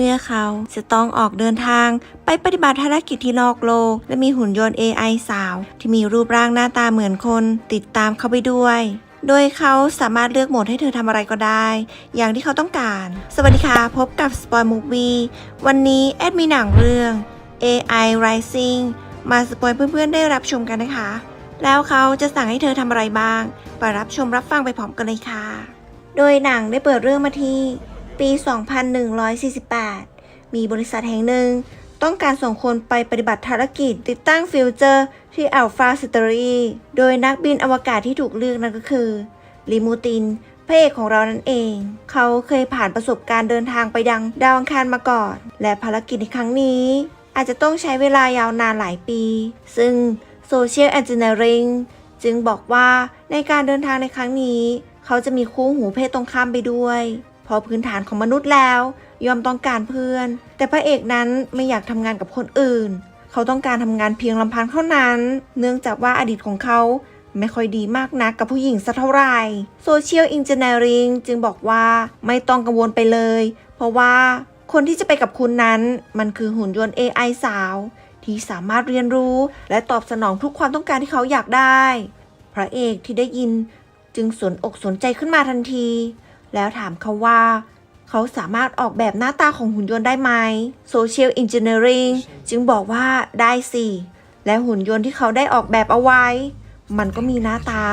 มื่อเขาจะต้องออกเดินทาง ไปปฏิบัติภารกิจที่นอกโลก และมีหุ่นยนต์ AI สาว ที่มีรูปร่างหน้าตาเหมือนคน ติดตามเขาไปด้วย โดยเขาสามารถเลือกโหมดให้เธอทำอะไรก็ได้ อย่างที่เขาต้องการ สวัสดีค่ะ พบกับ Spoil Movie วันนี้แอดมีหนังเรื่อง AI Rising มาสปอยเพื่อนๆได้รับชมกันนะคะ แล้วเขาจะสั่งให้เธอทำอะไรบ้าง ไปรับชมรับฟังไปพร้อมกันเลยค่ะ โดยหนังได้เปิดเรื่องมาที่ ปี 2148 มีบริษัทแห่งหนึ่ง ต้องการส่งคนไปปฏิบัติภารกิจติดตั้งฟิวเจอร์ที่ Alpha c i t a r y โดยนักบินอวกาศที่ถูกเลือกนั่นก็คือลิมูตินพระเอกของเรานั่นเอง เขาเคยผ่านประสบการณ์เดินทางไปดังดาวอังคารมาก่อน และภารกิจในครั้งนี้ อาจจะต้องใช้เวลายาวนานหลายปี ซึ่ง Social Engineering จึงบอกว่าในการเดินทางในครั้งนี้ เขาจะมีคู่หูเพศตรงข้ามไปด้วย พอพื้นฐานของมนุษย์แล้ว ยอมต้องการเพื่อน แต่พระเอกนั้นไม่อยากทำงานกับคนอื่น เขาต้องการทำงานเพียงลำพังเท่านั้น เนื่องจากว่าอดีตของเขาไม่ค่อยดีมากนักกับผู้หญิงสักเท่าไหร่ Social Engineering จึงบอกว่าไม่ต้องกังวลไปเลย เพราะว่าคนที่จะไปกับคุณนั้น มันคือหุ่นยนต์ AI สาว ที่สามารถเรียนรู้ และตอบสนองทุกความต้องการที่เขาอยากได้ พระเอกที่ได้ยินจึงสนอกสนใจขึ้นมาทันที แล้วถามเขาว่า เขาสามารถออกแบบหน้าตาของหุ่นยนต์ได้ไหม Social Engineering จึงบอกว่าได้สิ และหุ่นยนต์ที่เขาได้ออกแบบเอาไว้ มันก็มีหน้าตา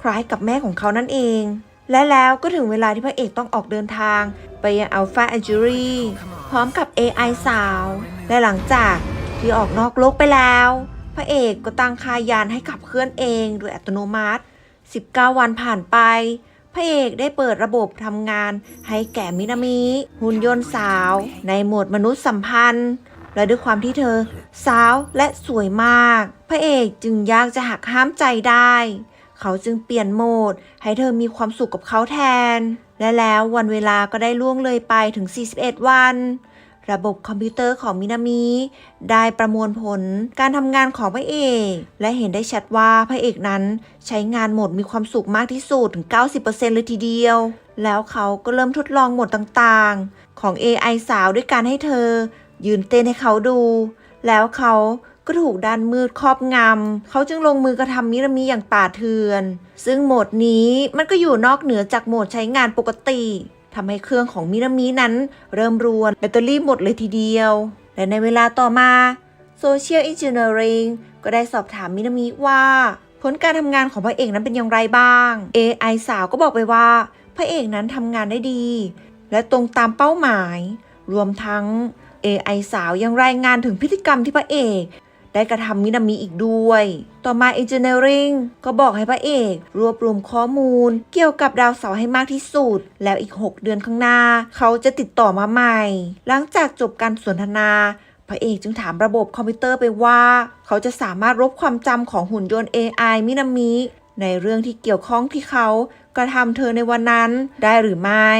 คล้ายกับแม่ของเขานั่นเอง และแล้วก็ถึงเวลาที่พระเอกต้องออกเดินทาง ไปยัง Alpha a g u r y พร้อมกับ AI สาว และหลังจากที่ออกนอกโลกไปแล้ว พระเอกก็ตั้งค่ายานให้ขับเคลื่อนเองโดยอัตโนมัติ 19 วันผ่านไป พระเอกได้เปิดระบบทำงานให้แก่มินามิ หุ่นยนต์สาว ในโหมดมนุษย์สัมพันธ์ และด้วยความที่เธอ สาวและสวยมาก พระเอกจึงยากจะหักห้ามใจได้ เขาจึงเปลี่ยนโหมด ให้เธอมีความสุขกับเขาแทน และแล้ววันเวลาก็ได้ล่วงเลยไปถึง 41 วัน ระบบคอมพิวเตอร์ของมินามิได้ประมวลผลการทำงานของพระเอก และเห็นได้ชัดว่าพระเอกนั้นใช้งานโหมดมีความสุขมากที่สุดถึง 90%เลยทีเดียว แล้วเขาก็เริ่มทดลองโหมดต่างๆ ของ AI สาวด้วยการให้เธอ ยืนเต้นให้เขาดู แล้วเขาก็ถูกด้านมืดครอบงำ เขาจึงลงมือกระทำมินามิอย่างป่าเถื่อน ซึ่งโหมดนี้มันก็อยู่นอกเหนือจากโหมดใช้งานปกติ ทำให้เครื่องของมินามินั้น เริ่มรวนแบตเตอรี่หมดเลยทีเดียว และในเวลาต่อมา Social Engineering ก็ได้สอบถามมินามิว่า ผลการทำงานของพระเอกนั้นเป็นอย่างไรบ้าง AI สาวก็บอกไปว่า พระเอกนั้นทำงานได้ดี และตรงตามเป้าหมาย รวมทั้ง AI สาวยังรายงานถึงพฤติกรรมที่พระเอก ได้กระทำมินามิอีกด้วย ต่อมา Engineering ก็บอกให้พระเอก รวบรวมข้อมูล เกี่ยวกับดาวเสาร์ให้มากที่สุด แล้วอีก 6 เดือนข้างหน้า เขาจะติดต่อมาใหม่ หลังจากจบการสนทนาพระเอกจึงถามระบบคอมพิวเตอร์ไปว่า เขาจะสามารถลบความจำของหุ่นยนต์ AI มินามิ ในเรื่องที่เกี่ยวข้องที่เขากระทำเธอในวันนั้นได้หรือไม่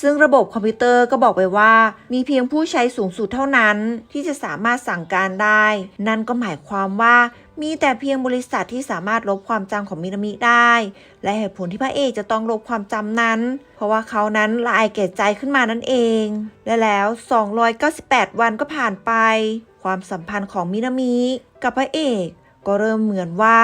ซึ่งระบบคอมพิวเตอร์ก็บอกไปว่า มีเพียงผู้ใช้สูงสุดเท่านั้น ที่จะสามารถสั่งการได้ นั่นก็หมายความว่ามีแต่เพียงบริษัทที่สามารถลบความจำของมินามิได้ และเหตุผลที่พระเอกจะต้องลบความจำนั้น เพราะว่าเขานั้นละอายแก่ใจขึ้นมานั่นเอง และแล้ว 298 วันก็ผ่านไป ความสัมพันธ์ของมินามิกับพระเอก ก็เริ่มเหมือนว่า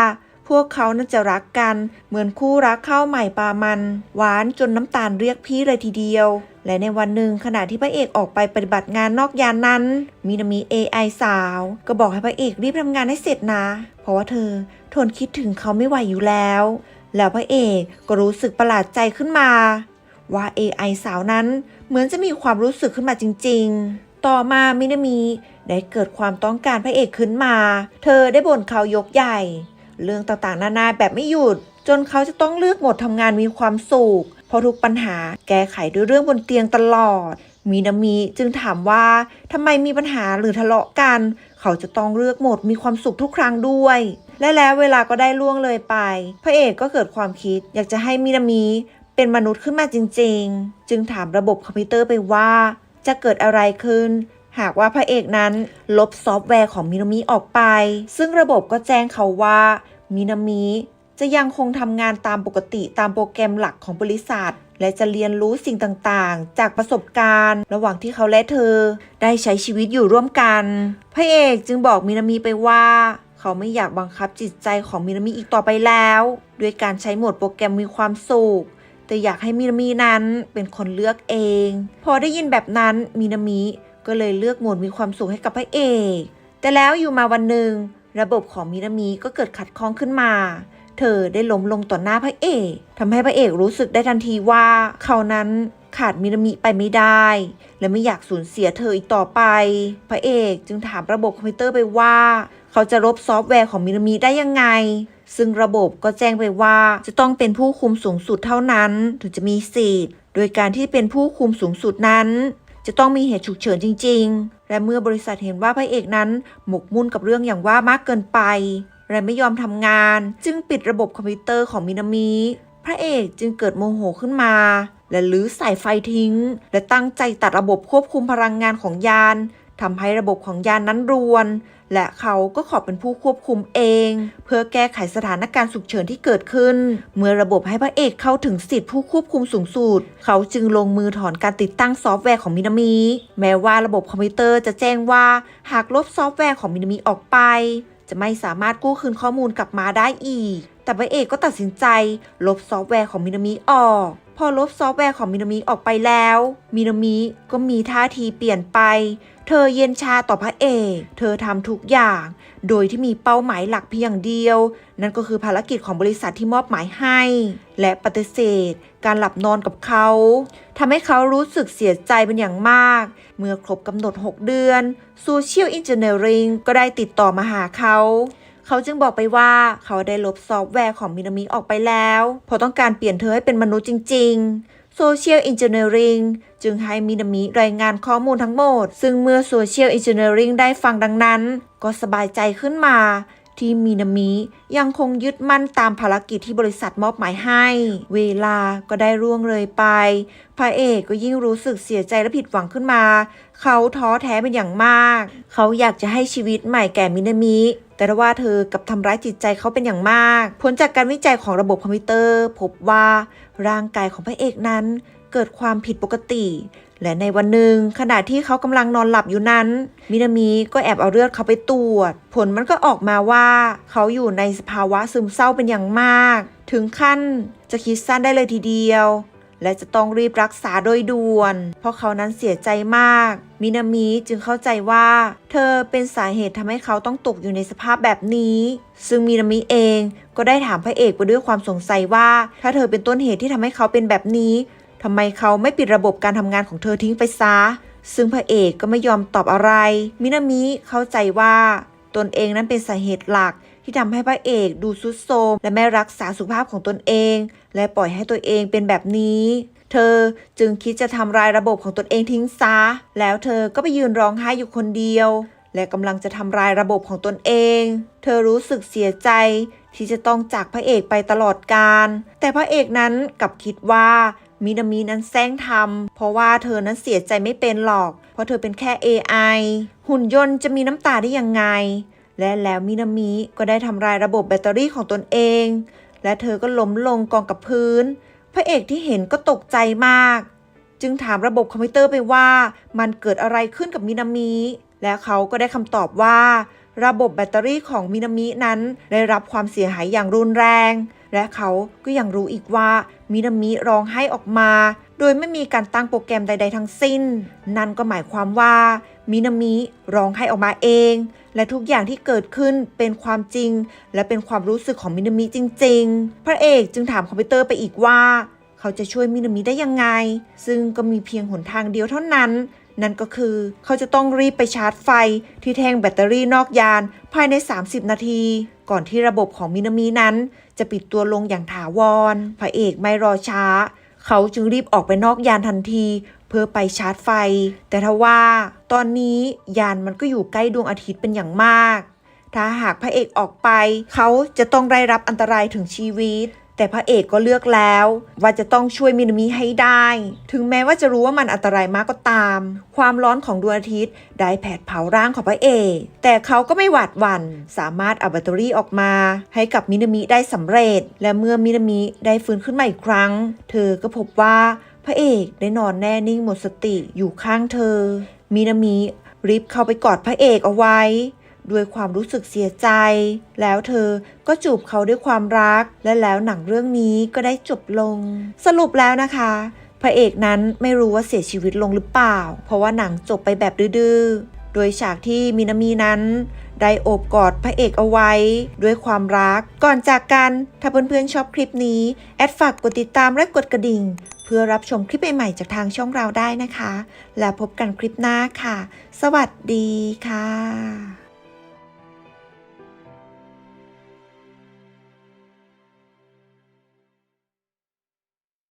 พวกเขาน่าจะรักกัน เหมือนคู่รักข้าวใหม่ปลามัน หวานจนน้ำตาลเรียกพี่เลยทีเดียว และในวันหนึ่งขณะที่พระเอกออกไปปฏิบัติงานนอกยานนั้น มีนามี AI สาว ก็บอกให้พระเอกรีบทำงานให้เสร็จนะ เพราะว่าเธอทนคิดถึงเขาไม่ไหวอยู่แล้ว แล้วพระเอกก็รู้สึกประหลาดใจขึ้นมา ว่า AI สาวนั้นเหมือนจะมีความรู้สึกขึ้นมาจริง ๆ ต่อมามินามีได้เกิดความต้องการพระเอกขึ้นมา เธอได้บ่นเขายกใหญ่ เรื่องต่างๆ นานาแบบไม่หยุด จนเขาจะต้องเลือกหมดทำงานมีความสุขเพราะทุกปัญหาแก้ไขด้วยเรื่องบนเตียงตลอด มีนามีจึงถามว่าทำไมมีปัญหาหรือทะเลาะกัน เขาจะต้องเลือกหมดมีความสุขทุกครั้งด้วย และแล้วเวลาก็ได้ล่วงเลยไป พระเอกก็เกิดความคิด อยากจะให้มินามีเป็นมนุษย์ขึ้นมาจริง ๆ จึงถามระบบคอมพิวเตอร์ไปว่า จะเกิดอะไรขึ้น หากว่าพระเอกนั้นลบซอฟต์แวร์ของมินามิออกไป ซึ่งระบบก็แจ้งเขาว่ามินามิจะยังคงทำงานตามปกติตามโปรแกรมหลักของบริษัท และจะเรียนรู้สิ่งต่างๆ จากประสบการณ์ ระหว่างที่เขาและเธอ ได้ใช้ชีวิตอยู่ร่วมกัน พระเอกจึงบอกมินามิไปว่า เขาไม่อยากบังคับจิตใจของมินามิอีกต่อไปแล้วด้วยการใช้โหมดโปรแกรมมีความสุขแต่อยากให้มินามินั้นเป็นคนเลือกเอง พอได้ยินแบบนั้นมินามิ ก็เลยเลือกโหมดมีความสุขให้กับพระเอก แต่แล้วอยู่มาวันหนึ่งระบบของมินามิก็เกิดขัดข้องขึ้นมา เธอได้ล้มลงต่อหน้าพระเอกทำให้พระเอกรู้สึกได้ทันทีว่าเขานั้นขาดมินามิไปไม่ได้ และไม่อยากสูญเสียเธออีกต่อไป พระเอกจึงถามระบบคอมพิวเตอร์ไปว่า เขาจะลบซอฟต์แวร์ของมินามิได้ยังไง ซึ่งระบบก็แจ้งไปว่าจะต้องเป็นผู้คุมสูงสุดเท่านั้น ถึงจะมีสิทธิ์ โดยการที่เป็นผู้คุมสูงสุดนั้น จะต้องมีเหตุฉุกเฉินจริง ๆ และเมื่อบริษัทเห็นว่าพระเอกนั้นหมกมุ่นกับเรื่องอย่างว่ามากเกินไป และไม่ยอมทำงาน จึงปิดระบบคอมพิวเตอร์ของมินามิพระเอกจึงเกิดโมโหขึ้นมา และลื้อสายไฟทิ้ง และตั้งใจตัดระบบควบคุมพลังงานของยาน ทำให้ระบบของยานนั้นรวน และเขาก็ขอเป็นผู้ควบคุมเอง เพื่อแก้ไขสถานการณ์ฉุกเฉินที่เกิดขึ้น เมื่อระบบให้พระเอกเข้าถึงสิทธิผู้ควบคุมสูงสุด เขาจึงลงมือถอนการติดตั้งซอฟต์แวร์ของมินามิ แม้ว่าระบบคอมพิวเตอร์จะแจ้งว่าหากลบซอฟต์แวร์ของมินามิออกไป จะไม่สามารถกู้คืนข้อมูลกลับมาได้อีก แต่พระเอกก็ตัดสินใจ ลบซอฟต์แวร์ของมินามิออกพอลบซอฟต์แวร์ของมินามิออกไปแล้ว มินามิก็มีท่าทีเปลี่ยนไป เธอเย็นชาต่อพระเอก เธอทำทุกอย่าง โดยที่มีเป้าหมายหลักเพียงอย่างเดียว นั่นก็คือภารกิจของบริษัทที่มอบหมายให้ และปฏิเสธ การหลับนอนกับเขาทำให้เขารู้สึกเสียใจเป็นอย่างมาก เมื่อครบกำหนด 6 เดือน Social Engineering ก็ได้ติดต่อมาหาเขาเขาจึงบอกไปว่าเขาได้ลบซอฟต์แวร์ของมินามิออกไปแล้วเพราะต้องการเปลี่ยนเธอให้เป็นมนุษย์จริง ๆ Social Engineering จึงให้มินามิรายงานข้อมูลทั้งหมด ซึ่งเมื่อ Social Engineering ได้ฟังดังนั้น ก็สบายใจขึ้นมาที่มินามิยังคงยึดมั่นตามภารกิจที่บริษัทมอบหมายให้ เวลาก็ได้ร่วงเลยไป พระเอกก็ยิ่งรู้สึกเสียใจและผิดหวังขึ้นมา เขาท้อแท้เป็นอย่างมาก เขาอยากจะให้ชีวิตใหม่แก่มินามิ แต่ว่าเธอกับทำร้ายจิตใจเขาเป็นอย่างมาก ผลจากการวิจัยของระบบคอมพิวเตอร์ พบว่าร่างกายของพระเอกนั้นเกิดความผิดปกติ และในวันหนึ่งขณะที่เขากำลังนอนหลับอยู่นั้น มินามิก็แอบเอาเลือดเขาไปตรวจ ผลมันก็ออกมาว่าเขาอยู่ในสภาวะซึมเศร้าเป็นอย่างมาก ถึงขั้นจะคิดสั้นได้เลยทีเดียว และจะต้องรีบรักษาโดยด่วน เพราะเขานั้นเสียใจมาก มินามิจึงเข้าใจว่า เธอเป็นสาเหตุทำให้เขาต้องตกอยู่ในสภาพแบบนี้ ซึ่งมินามิเองก็ได้ถามพระเอกไปด้วยความสงสัยว่า ถ้าเธอเป็นต้นเหตุที่ทำให้เขาเป็นแบบนี้ทำไมเขาไม่ปิดระบบการทำงานของเธอทิ้งไปซะ ซึ่งพระเอกก็ไม่ยอมตอบอะไร มินามิเข้าใจว่า ตนเองนั้นเป็นสาเหตุหลัก ที่ทำให้พระเอกดูซุดโทรมและไม่รักษาสุขภาพของตนเอง และปล่อยให้ตัวเองเป็นแบบนี้ เธอจึงคิดจะทำลายระบบของตนเองทิ้งซะ แล้วเธอก็ไปยืนร้องไห้อยู่คนเดียว และกำลังจะทำลายระบบของตนเอง เธอรู้สึกเสียใจที่จะต้องจากพระเอกไปตลอดกาลแต่พระเอกนั้นกลับคิดว่ามินามินั้นแซงทำเพราะว่าเธอนั้นเสียใจไม่เป็นหรอก เพราะเธอเป็นแค่ AI หุ่นยนต์จะมีน้ำตาได้ยังไง และแล้วมินามิก็ได้ทำลายระบบแบตเตอรี่ของตนเอง และเธอก็ล้มลงกองกับพื้น พระเอกที่เห็นก็ตกใจมาก จึงถามระบบคอมพิวเตอร์ไปว่า มันเกิดอะไรขึ้นกับมินามิและเขาก็ได้คำตอบว่า ระบบแบตเตอรี่ของมินามินั้นได้รับความเสียหายอย่างรุนแรง และเขาก็ยังรู้อีกว่ามินามิร้องไห้ออกมา ดยไม่มีการตั้งโปรแกรมใด ๆ ทั้งสิ้น นั่นก็หมายความว่ามินามิร้องไห้ออกมาเอง และทุกอย่างที่เกิดขึ้นเป็นความจริง และเป็นความรู้สึกของมินามิจริง ๆ พระเอกจึงถามคอมพิวเตอร์ไปอีกว่า เขาจะช่วยมินามิได้ยังไง ซึ่งก็มีเพียงหนทางเดียวเท่านั้น นั่นก็คือเขาจะต้องรีบไปชาร์จไฟที่แท่งแบตเตอรี่นอกยานภายใน 30 นาที ก่อนที่ระบบของมินามินั้น จะปิดตัวลงอย่างถาวร พระเอกไม่รอช้า เขาจึงรีบออกไปนอกยานทันที เพื่อไปชาร์จไฟ แต่ทว่า ตอนนี้ยานมันก็อยู่ใกล้ดวงอาทิตย์เป็นอย่างมาก ถ้าหากพระเอกออกไป เขาจะต้องได้รับอันตรายถึงชีวิต แต่พระเอกก็เลือกแล้ว ว่าจะต้องช่วยมินามิให้ได้ ถึงแม้ว่าจะรู้ว่ามันอันตรายมากก็ตาม ความร้อนของดวงอาทิตย์ได้แผดเผาร่างของพระเอก แต่เขาก็ไม่หวาดหวัน่น สามารถเอาแบตเตอรี่ออกมา ให้กับมินามิได้สำเร็จ และเมื่อมินามิได้ฟื้นขึ้นมาอีกครั้ง เธอก็พบว่าพระเอกได้นอนแน่นิ่งหมดสติอยู่ข้างเธอ มินามิรีบเข้าไปกอดพระเอกเอาไว้ ด้วยความรู้สึกเสียใจ แล้วเธอก็จูบเขาด้วยความรัก และแล้วหนังเรื่องนี้ก็ได้จบลง สรุปแล้วนะคะ พระเอกนั้นไม่รู้ว่าเสียชีวิตลงหรือเปล่า เพราะว่าหนังจบไปแบบดื้อโดยฉากที่มินามีนั้น ได้โอบกอดพระเอกเอาไว้ ด้วยความรัก ก่อนจากกัน ถ้าเพื่อนๆชอบคลิปนี้ แอดฝากกดติดตามและกดกระดิ่ง เพื่อรับชมคลิปใหม่ๆจากทางช่องเราได้นะคะ แล้วพบกันคลิปหน้าค่ะ สวัสดีค่ะ